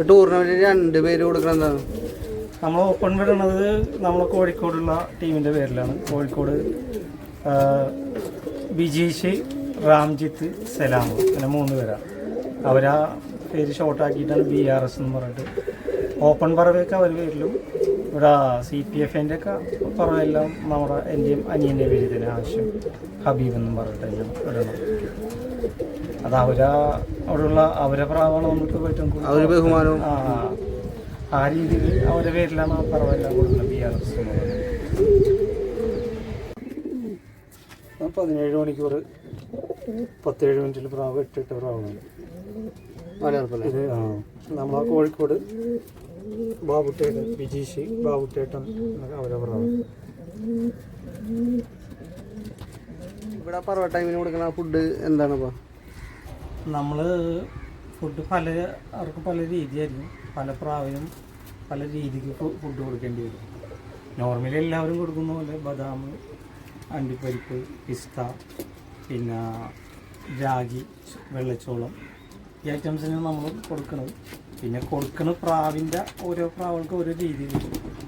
ഇപ്പൊ ടൂർണമെന്റ് രണ്ട് പേര് കൊടുക്കണം എന്താണ്? നമ്മൾ ഓപ്പൺ വിടുന്നത് നമ്മൾ കോഴിക്കോടുള്ള ടീമിന്റെ പേരിലാണ്. കോഴിക്കോട് വിജീഷ് റാംജിത്ത് സലാം അങ്ങനെ മൂന്ന് പേരാണ് അവരാ പേര് ഷോർട്ടാക്കിയിട്ടാണ് ബി ആർ എസ് എന്ന് പറഞ്ഞിട്ട്. ഓപ്പൺ പറവയൊക്കെ അവർ പേരിലും. ഇവിടെ സി പി എഫിന്റെ ഒക്കെ പറവെല്ലാം നമ്മുടെ എന്റെയും അനിയന്റെ പേര് തന്നെ ആവശ്യം. ഹബീബ് എന്നും പറഞ്ഞിട്ട് ഇടണം. അത് അവരാ അവിടെയുള്ള അവരെ പ്രാവാണ് നമുക്ക് പറ്റും അവർ ബഹുമാനവും ആ ആ രീതിയിൽ അവരുടെ പേരിലാണ് ആ പറവെല്ലാം കൊടുക്കുന്നത് ബി ആർ എസ് പതിനേഴ് മണിക്കൂർ പത്തേഴ് മിനിറ്റിൽ പ്രാവ് എട്ടിട്ട് മലയാളപ്പല്ലേ ഇത് ആ നമ്മളെ കോഴിക്കോട് ബാബുട്ടേട്ടൻ വിജീഷ് ബാബുട്ടേട്ടൻ എന്നൊക്കെ അവരെ പ്രാവ്. ഇവിടെ പറവ ടൈമിന് കൊടുക്കുന്ന ഫുഡ് എന്താണ് ഇപ്പൊ നമ്മൾ ഫുഡ് പല അവർക്ക് പല രീതിയായിരിക്കും. പല പ്രാവിനും പല രീതിക്ക് ഫുഡ് കൊടുക്കേണ്ടി വരും. നോർമലി എല്ലാവരും കൊടുക്കുന്ന പോലെ ബദാം അണ്ടിപ്പരിപ്പ് പിസ്ത പിന്നെ രാഗി വെള്ളച്ചോളം ഈ ഐറ്റംസിന് നമ്മൾ കൊടുക്കുന്നത് പിന്നെ കൊടുക്കുന്ന പ്രാവിന്റെ ഓരോ പ്രാവുകൾക്ക് ഓരോ രീതിയിൽ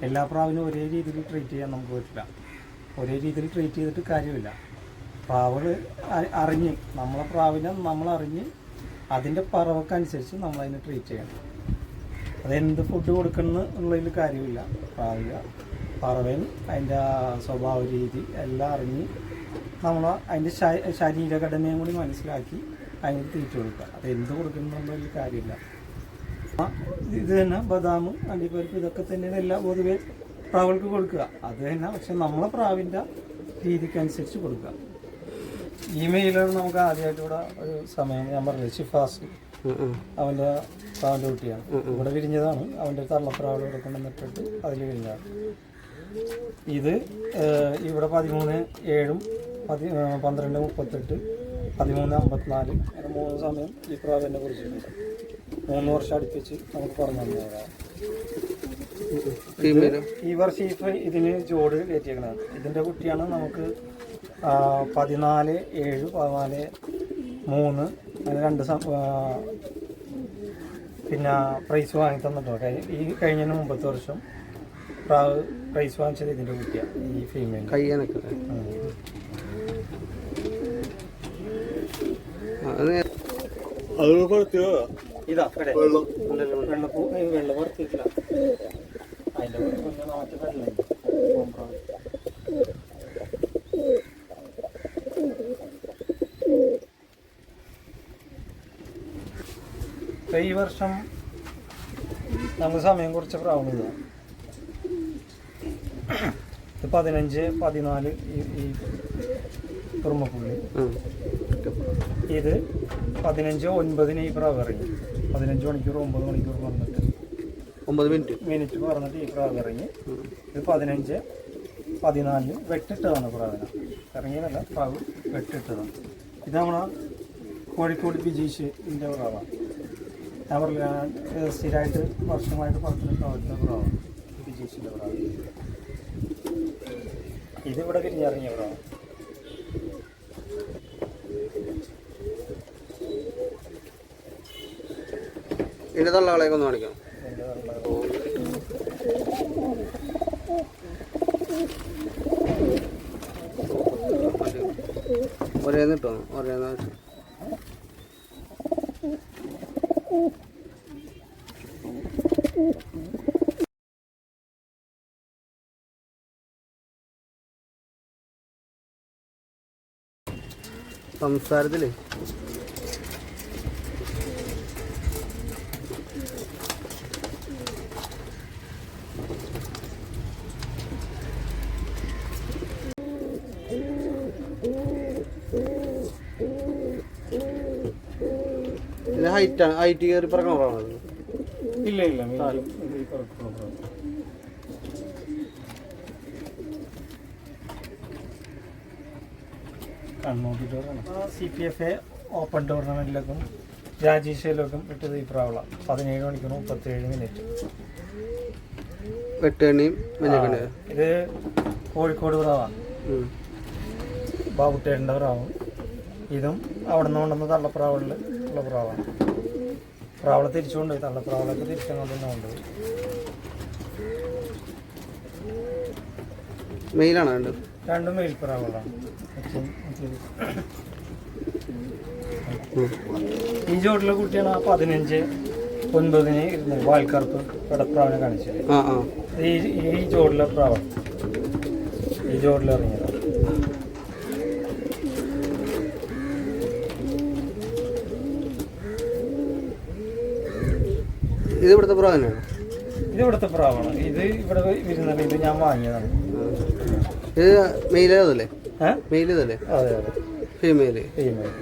എല്ലാ പ്രാവിനും ഒരേ രീതിയിൽ ട്രീറ്റ് ചെയ്യാൻ നമുക്ക് പറ്റില്ല. ഒരേ രീതിയിൽ ട്രീറ്റ് ചെയ്തിട്ട് കാര്യമില്ല. പ്രാവുകൾ അറിഞ്ഞ് നമ്മളെ പ്രാവിനെ നമ്മളറിഞ്ഞ് അതിന്റെ പറവക്കനുസരിച്ച് നമ്മളതിനെ ട്രീറ്റ് ചെയ്യണം. അതെന്ത് ഫുഡ് കൊടുക്കണം എന്നുള്ളതിൽ കാര്യമില്ല. പ്രാവിക പറവൻ അതിന്റെ സ്വഭാവ രീതി എല്ലാം അറിഞ്ഞ് നമ്മൾ അതിന്റെ ശരീരഘടനയും കൂടി മനസ്സിലാക്കി അതിന് തീറ്റ കൊടുക്കുക. അത് എന്ത് കൊടുക്കണം എന്നുള്ളതിൽ കാര്യമില്ല ഇത് തന്നെ ബദാം അണ്ടിപ്പരിപ്പ് ഇതൊക്കെ തന്നെയാണ് എല്ലാ പൊതുവെ പ്രാവുകൾക്ക് കൊടുക്കുക. അത് തന്നെ പക്ഷെ നമ്മളെ പ്രാവിന്റെ രീതിക്കനുസരിച്ച് കൊടുക്കുക. ഈ മെയിലാണ് നമുക്ക് ആദ്യമായിട്ട് ഇവിടെ ഒരു സമയം. ഞാൻ പറഞ്ഞത് ഷിഫാസ്. അവന്റെ പ്രാവിന്റെ കുട്ടിയാണ്. ഇവിടെ വിരിഞ്ഞതാണ്. അവന്റെ തള്ളപ്പറാവിടെ ഇവിടെ കൊണ്ടുവന്നിട്ടിട്ട് അതിൽ വിരിഞ്ഞതാണ്. ഇത് ഇവിടെ പതിമൂന്ന് ഏഴും പതി പന്ത്രണ്ട് മുപ്പത്തെട്ട് പതിമൂന്ന് അമ്പത്തിനാല് അങ്ങനെ മൂന്ന് സമയം ഈ പ്രാവിനെ കുറിച്ചിട്ടുണ്ട്. മൂന്ന് വർഷം അടുപ്പിച്ച് നമുക്ക് പറഞ്ഞു തന്നതാണ് ഈ വർഷം ഫ്രൈ- ഇതിന് ജോഡ് കയറ്റിയേക്കണത് ഇതിന്റെ കുട്ടിയാണ് നമുക്ക് പതിനാല് ഏഴ് പതിനാല് മൂന്ന് അങ്ങനെ രണ്ട് പിന്നെ പ്രൈസ് വാങ്ങി തന്നിട്ടോ ഈ കഴിഞ്ഞതിന് മുമ്പത്തെ വർഷം പ്രാവ് പ്രൈസ് വാങ്ങിച്ചത് ഇതിന്റെ കുട്ടിയാണ് ഈ ഫീമെയിൽ കൈ കണക്കല്ലേ അത് ഇതാ ഇവിടെ. വെള്ളപ്പൂ വെള്ളം വറുത്തിട്ടില്ല അതിന്റെ മുന്നേ മറ്റേ വെള്ളം കോംപ്രാവ് ഇപ്പൊ ഈ വർഷം നമുക്ക് സമയം കുറച്ച് പ്രാവുന്നത് ഇത് പതിനഞ്ച് പതിനാല് ഈ കുറുമപ്പുള്ളി ഇത് പതിനഞ്ച് ഒൻപതിന് ഈ പ്രാവ് ഇറങ്ങി. പതിനഞ്ച് മണിക്കൂർ ഒമ്പത് മണിക്കൂർ പറഞ്ഞിട്ട് ഒമ്പത് മിനിറ്റ്. മിനിറ്റ് പറഞ്ഞിട്ട് ഈ പ്രാവ് ഇറങ്ങി. ഇത് പതിനഞ്ച് പതിനാലിന് വെട്ടിട്ടതാണ് പ്രാവിനെ ഇറങ്ങിയതല്ല പ്രാവ് വെട്ടിട്ടതാണ്. ഇത് നമ്മളെ കോഴിക്കോട് ബിജീഷ് ഇതിന്റെ പ്രാവാണ്. ഞാൻ പറഞ്ഞില്ല ഞാൻ സ്ഥിരമായിട്ട് വർഷമായിട്ട് പത്തിന് പ്രവർത്തന കുറവാണ് ബിജീഷിന്റെ കുറവാണ് ഇതിവിടെ ഇവിടെ കുറവാണ് ഇതിന്റെ തള്ളകളെയൊക്കെ ഒന്ന് കാണിക്കാം. ഒരേന്ന് ഒരേന്ന്. കിട്ടോ സംസാരത്തിലേ. ഹൈറ്റ് ഹൈറ്റ് കയറി പറക്കണോ ഇല്ല ഇല്ല C P F A open ടൂർണമെന്റിലേക്കും രാജേഷയിലേക്കും വിട്ടത് ഈ പ്രാവള. പതിനേഴ് മണിക്കൂർ മുപ്പത്തേഴ് മിനിറ്റ്. ഇത് കോഴിക്കോട് പ്രാവാണ് ബാബുട്ടേടിന്റെ പ്രാവും. ഇതും അവിടെ നിന്ന് കൊണ്ടുവന്ന തള്ളപ്രാവളിൽ ഉള്ള പ്രാവാണ് പ്രാവളെ തിരിച്ചുകൊണ്ട് തള്ളപ്രാവളൊക്കെ തിരിച്ചങ്ങോട്ട് തന്നെ കൊണ്ടുപോയി. മെയിലാണോ രണ്ടും മെയിൽ പ്രാവുകളാണ്. ഈ ചോട്ടിലെ കുട്ടിയാണ് ആ പതിനഞ്ച് ഒൻപതിന് ഇരുന്നത് വാൽക്കറുപ്പ് പെടപ്രാവിനെ കാണിച്ചത്. ഈ ഈ ജോഡിലെ പ്രാവൺ ഈ ചോട്ടിലെ ഇറങ്ങിയത് ഇത് ഇവിടുത്തെ പ്രാവനാണ് ഇത് ഇവിടുത്തെ പ്രാവാണ്. ഇത് ഇവിടെ വരുന്നത് ഇത് ഞാൻ വാങ്ങിയതാണ്. ഇത് മെയിലേ അതല്ലേ മെയിൽ തന്നെ? അതെ അതെ. ഫീമെയിൽ ഫീമെയിൽ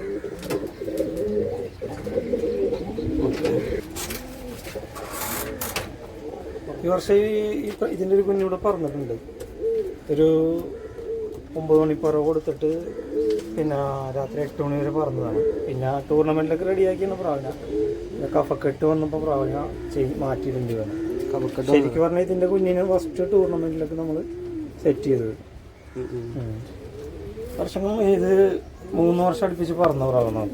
ഈ വർഷം ഈ ഇതിന്റെ ഒരു കുഞ്ഞൂടെ പറഞ്ഞിട്ടുണ്ട്. ഒരു ഒമ്പത് മണി പറവ് കൊടുത്തിട്ട് പിന്നെ രാത്രി എട്ട് മണി വരെ പറഞ്ഞതാണ്. പിന്നെ ടൂർണമെന്റൊക്കെ റെഡിയാക്കിയാണ് പ്രാവന. കഫക്കെട്ട് വന്നപ്പോൾ പ്രാവന ചെയ് മാറ്റിയിട്ടുണ്ട് വേണം കഫക്കെട്ട് ശരിക്കും പറഞ്ഞാൽ ഇതിന്റെ കുഞ്ഞിനെ ഫസ്റ്റ് ടൂർണമെന്റിലൊക്കെ നമ്മൾ സെറ്റ് ചെയ്തത്. ഉം, ഉം. ഉം. വർഷം ഇത് മൂന്ന് വർഷം അടുപ്പിച്ച് പറഞ്ഞ പ്രാവണമാണ്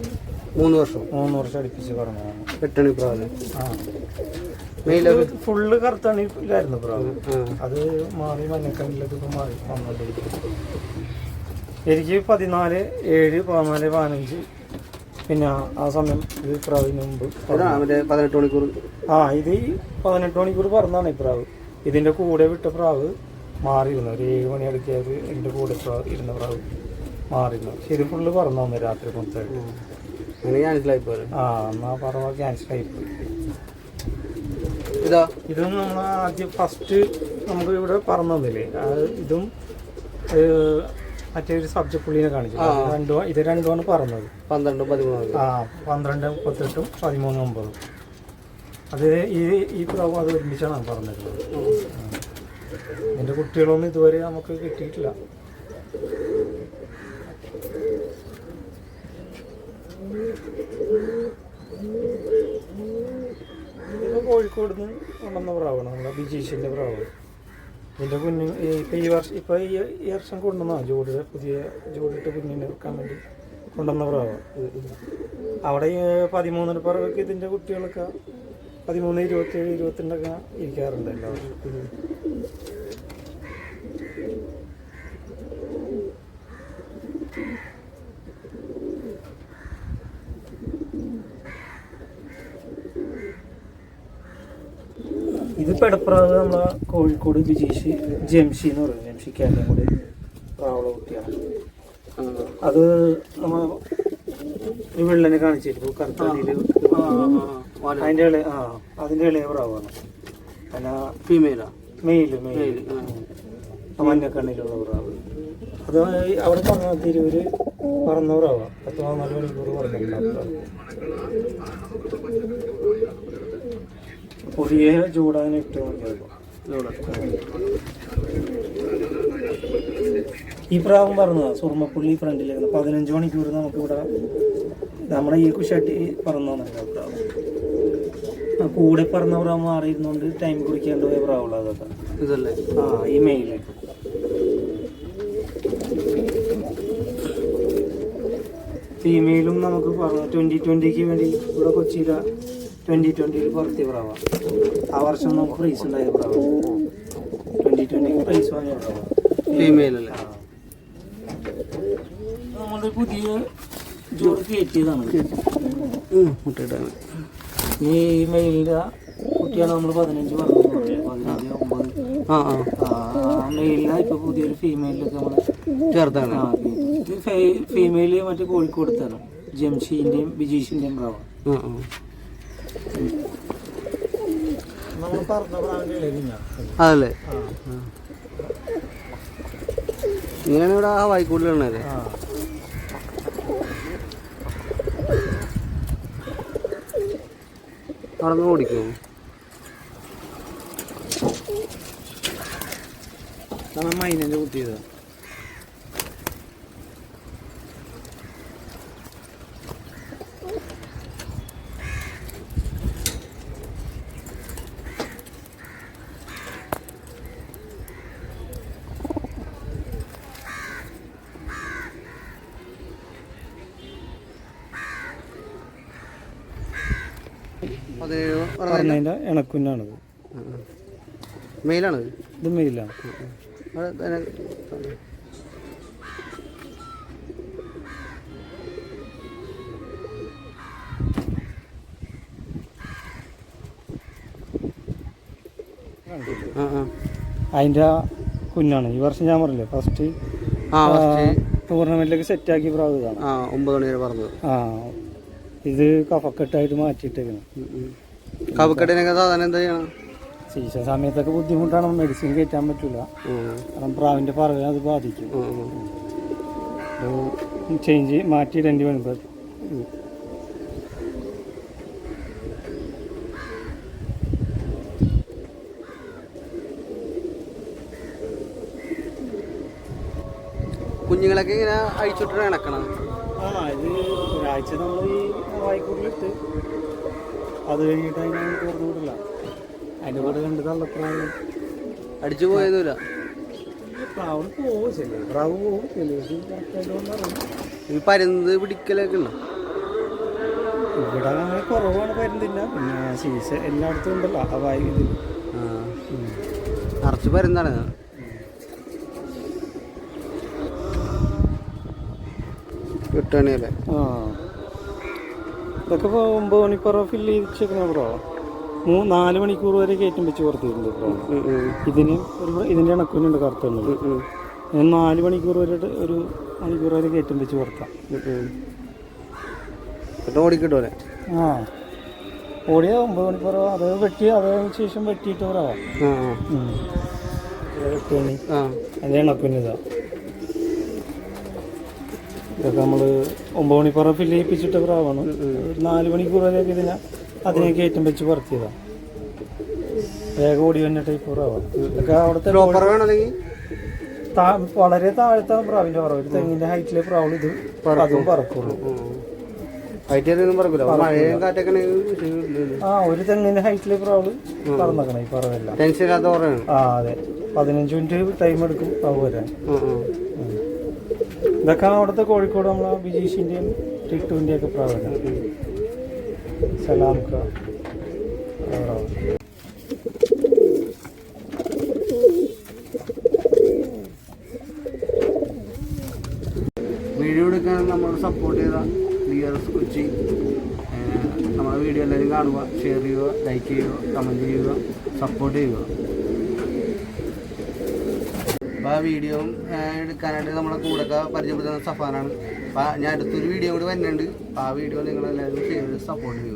മൂന്ന് വർഷം. മൂന്ന് വർഷം അടുപ്പിച്ച് പറഞ്ഞതാണ് എട്ടണി പ്രാവല്ലേ ആ. ഫുള്ള് കറുത്തണിയിലായിരുന്നു പ്രാവ് ആ. അത് മാറി മഞ്ഞക്കണ്ണിലൊക്കെ ഇപ്പം മാറി വന്നോണ്ടിരിക്കും എനിക്ക് പതിനാല് ഏഴ് പതിനാല് പതിനഞ്ച് പിന്നെ ആ സമയം ഇത് പ്രാവിന് മുമ്പ് പതിനെട്ട് മണിക്കൂർ. ആ ഇത് പതിനെട്ട് മണിക്കൂർ പറഞ്ഞാണ് ഈ പ്രാവ്. ഇതിന്റെ കൂടെ വിട്ട പ്രാവ് മാറിയിരുന്നു. ഒരു ഏഴ് മണി അടുക്കിയത് എന്റെ കൂടെ പ്രാവ് ഇരുന്ന പ്രാവ്. മാറിയിരുന്നു ശരി ഫുള്ള് പറഞ്ഞു തന്നു രാത്രി മൊത്തമായിട്ട് അങ്ങനെ ക്യാൻസലായി പോലെ ആ എന്നാ പറവ ക്യാൻസലായി പോയി. ഇതാ. ഇതും നമ്മൾ ആദ്യം ഫസ്റ്റ് നമുക്ക് ഇവിടെ പറഞ്ഞു തന്നില്ലേ? അത് ഇതും മറ്റേ ഒരു സബ്ജക്ട് പുള്ളിനെ കാണിച്ചു. രണ്ടും ഇത് രണ്ടുമാണ് പറഞ്ഞത്. പന്ത്രണ്ടും പതിമൂന്നും ആ പന്ത്രണ്ട് മുപ്പത്തെട്ടും പതിമൂന്ന് ഒമ്പതും. അത് ഈ ഈ പ്രാവ് അത് ഒരുമിച്ചാണ് പറഞ്ഞിട്ടുള്ളത് എന്റെ കുട്ടികളൊന്നും ഇതുവരെ നമുക്ക് കിട്ടിയിട്ടില്ല. ഇത് കോഴിക്കോട് നിന്ന് കൊണ്ടുവന്ന പ്രാവാണ് നമ്മളെ ബിജീഷിന്റെ പ്രാവ്. ഇതിന്റെ കുഞ്ഞ് ഇപ്പം ഈ വർഷം ഇപ്പോൾ ഈ ഈ വർഷം കൊണ്ടുവന്നാ ജോഡിയുടെ പുതിയ ജോഡിയിട്ട് കുഞ്ഞിനെ വെക്കാൻ വേണ്ടി കൊണ്ടുവന്ന പ്രാവ് അവിടെ പതിമൂന്നര പറവൊക്കെ ഇതിന്റെ കുട്ടികളൊക്കെ പതിമൂന്ന് ഇരുപത്തേഴ് ഇരുപത്തിരണ്ടൊക്കെ ഇരിക്കാറുണ്ട് എല്ലാവരും ഇത് പെടപ്രാവ് നമ്മളെ കോഴിക്കോട് ബിജീഷ് ജംഷി എന്ന് പറയും. ജംഷി കേരളം കൂടി പ്രാവുള്ള കുട്ടിയാണ്. അത് നമ്മ വെള്ളനെ കാണിച്ചിരുന്നു. കറുത്തതിൽ അതിന്റെ ഇളയ ആ അതിന്റെ ഇളയ പ്രാവാണ്. എന്നാ ഫീമെയിലാ മെയിൽ മെയിൽ മഞ്ഞക്കണ്ണിലുള്ള പ്രാവ്. അത് അവിടെ പറഞ്ഞ തിരൂര് പറന്ന പ്രാവാ. പത്ത് പതിനാല് മണിക്കൂർ പറഞ്ഞിട്ടുണ്ട് പുതിയ ചൂടാൻ ഈ പ്രാവം പറഞ്ഞതാ സുർമ്മപ്പുള്ളി ഫ്രണ്ടിലേക്ക് പതിനഞ്ച് മണിക്കൂർ നമുക്കിവിടെ നമ്മുടെ ഈ കുശട്ടി പറന്നല്ല പ്രാവ് ആ, കൂടെ പറഞ്ഞ പ്രാവ് മാറിയിരുന്നോണ്ട് ടൈം കുടിക്കേണ്ട പോയ പ്രാവുള്ള അതൊക്കെ. ഇതല്ലേ? ആ ഈ മെയിൽ ഫീമെയിലും നമുക്ക് പറഞ്ഞു ട്വന്റി ട്വന്റിക്ക് വേണ്ടി ഇവിടെ കൊച്ചിയില. ട്വന്റി ട്വന്റിയിൽ പുറത്തി പ്രാവ ആ വർഷം നമുക്ക് പ്രൈസ് ഉണ്ടായ പ്രാവ ട്വന്റി ട്വന്റിക്ക് പ്രൈസ് വാങ്ങിയ പ്രാവ ഫീമെയിൽ അല്ല? നമ്മുടെ പുതിയ ജോലി കയറ്റിയതാണ്. മുട്ടയിട്ടാണ് ഈ മെയിലിന്റെ കുട്ടിയാണ് നമ്മൾ പതിനഞ്ച് പറഞ്ഞു പതിനഞ്ച് ഒമ്പത്. ആ ആ. ഇപ്പോൾ പുതിയൊരു ഫീമെയിലൊക്കെ നമ്മൾ ചേർത്താണ് ഇത് ഫീമെയിൽ ഫീമെയിൽ മറ്റേ കോഴിക്കോടത്താണ് ജംഷീന്റെയും ബിജീഷിന്റെയും പ്രാവ ആ ആ നമ്മൾ പറഞ്ഞ പ്രാവിന്റെ അതല്ലേ? ഇങ്ങനെയാണ് ഇവിടെ ആ വായിക്കൂടിലുള്ളത് അവിടെ നിന്ന് ഓടിക്കും. മൈനന്റെ കുട്ടി ചെയ്തത് പറഞ്ഞതിന്റെ ഇണക്കുഞ്ഞാണിത് മെയിലാണ് ഇത് മെയിലാണ്. അതിന്റെ കുഞ്ഞാണ് ഈ വർഷം ഞാൻ പറഞ്ഞില്ലേ ഫസ്റ്റ് ടൂർണമെന്റിലേക്ക് ആക്കി സെറ്റാക്കി പ്രാവ് ഇതാണ്. ആ ഒമ്പത് മണി വരെ പറഞ്ഞത്. ആ ഇത് കഫക്കെട്ടായിട്ട് മാറ്റിയിട്ടേക്കണം. കഫക്കെട്ടിനൊക്കെ സാധാരണ എന്താ ചെയ്യണം? സീസൺ സമയത്തൊക്കെ ബുദ്ധിമുട്ടാണ് മെഡിസിൻ കയറ്റാൻ പറ്റില്ല. കാരണം പ്രാവിന്റെ പറവിനെ അത് ബാധിക്കും. ചേഞ്ച് മാറ്റിയിടേണ്ടി വരുമ്പോൾ കുഞ്ഞുങ്ങളൊക്കെ ഇങ്ങനെ അഴിച്ചിട്ട് ഇണക്കണം ആ ഇത് ഒരാഴ്ച നമ്മൾ ഈ വായിക്കൂട്ടിലിട്ട് അത് കഴിഞ്ഞിട്ട് അതിനെ തുറന്നു വിടില്ല. അതിന്റെ കൂടെ കണ്ട് തള്ളപ്രാവ് അടിച്ചു പോയതുമില്ല. പ്രാവ് പോവും ശരി പ്രാവ് പോവും. അറിയാം ഈ പരുന്ത് പിടിക്കലൊക്കെ ഉണ്ടോ? ഇവിടെ അങ്ങനെ കുറവാണ് പരുന്നില്ല പിന്നെ സീസൺ എല്ലായിടത്തും ഉണ്ടല്ലോ. ആ വായി ഇതിൽ നിറച്ച് പരുന്താണ്. കിട്ടണിയല്ലേ ആ. ഇതൊക്കെ ഇപ്പോൾ ഒമ്പത് മണിപ്പുറ ഫില്ല് ചെയ്ത് വെച്ചേക്കണ ബ്രോ മൂ നാല് മണിക്കൂർ വരെ കയറ്റം വെച്ച് പുറത്തിട്ടുണ്ട് ബ്രോ ഇതിന് ഒരു ഇതിന്റെ ഇണക്കുന്നുണ്ട് കറുത്തുണ്ട് ഞാൻ നാല് മണിക്കൂർ വരെ ഒരു മണിക്കൂർ വരെ കയറ്റം വെച്ച് പുറത്താം. ഓടിക്കിട്ടോലെ? ആ. ഓടിയ ഒമ്പത് മണിക്കൂർ അത് വെട്ടി അതിന് ശേഷം വെട്ടിയിട്ട് പറയാം ആ. അത് ഇണക്കുന്നതാ. ഇതൊക്കെ നമ്മൾ ഒമ്പത് മണിപ്പുറ ഫില്ല് ചെയ്യിപ്പിച്ചിട്ട് പ്രാവാണ്. ഒരു നാല് മണിക്കൂർ വരെയൊക്കെ ഇതിനെ അതിനെ കയറ്റം വെച്ച് പറത്തിയതാ. വേഗം ഓടി വന്ന ടൈപ്പ് പ്രാവാണ് ഇതൊക്കെ അവിടുത്തെ ലോപ്പർ വേണം താ- വളരെ താഴത്തെ പ്രാവിന്റെ പറവ്. ഒരു തെങ്ങിന്റെ ഹൈറ്റിലെ പ്രാവ് ഇത് അതും പറക്കുള്ളൂ. ആ ഒരു തെങ്ങിന്റെ ഹൈറ്റിൽ പ്രാവ് പറന്നേക്കണം ഈ പറവെല്ലാം. ടെൻഷൻ ഇല്ലാത്ത ആ അതെ. പതിനഞ്ച് മിനിറ്റ് ടൈം എടുക്കും പ്രാവ് വരാൻ. ഇതൊക്കെ അവിടുത്തെ കോഴിക്കോട് നമ്മളെ ബിജീഷിന്റെയും ടിട്ടുവിന്റെയും ഒക്കെ പ്രാധാന്യം സലാം ആ വീഡിയോ എടുക്കാൻ നമ്മൾ സപ്പോർട്ട് ചെയ്ത ഡിയർസ് കൊച്ചി നമ്മുടെ വീഡിയോ എല്ലാവരും കാണുക ഷെയർ ചെയ്യുക ലൈക്ക് ചെയ്യുക കമന്റ് ചെയ്യുക സപ്പോർട്ട് ചെയ്യുക. അപ്പോൾ ആ വീഡിയോ എടുക്കാനായിട്ട് നമ്മളെ കൂടെയൊക്കെ പരിചയപ്പെടുത്തുന്ന സഫാനാണ്. അപ്പോൾ ഞാൻ അടുത്തൊരു വീഡിയോ കൂടി വരുന്നുണ്ട്. ആ വീഡിയോ നിങ്ങളെല്ലാവരും സപ്പോർട്ട് ചെയ്യുക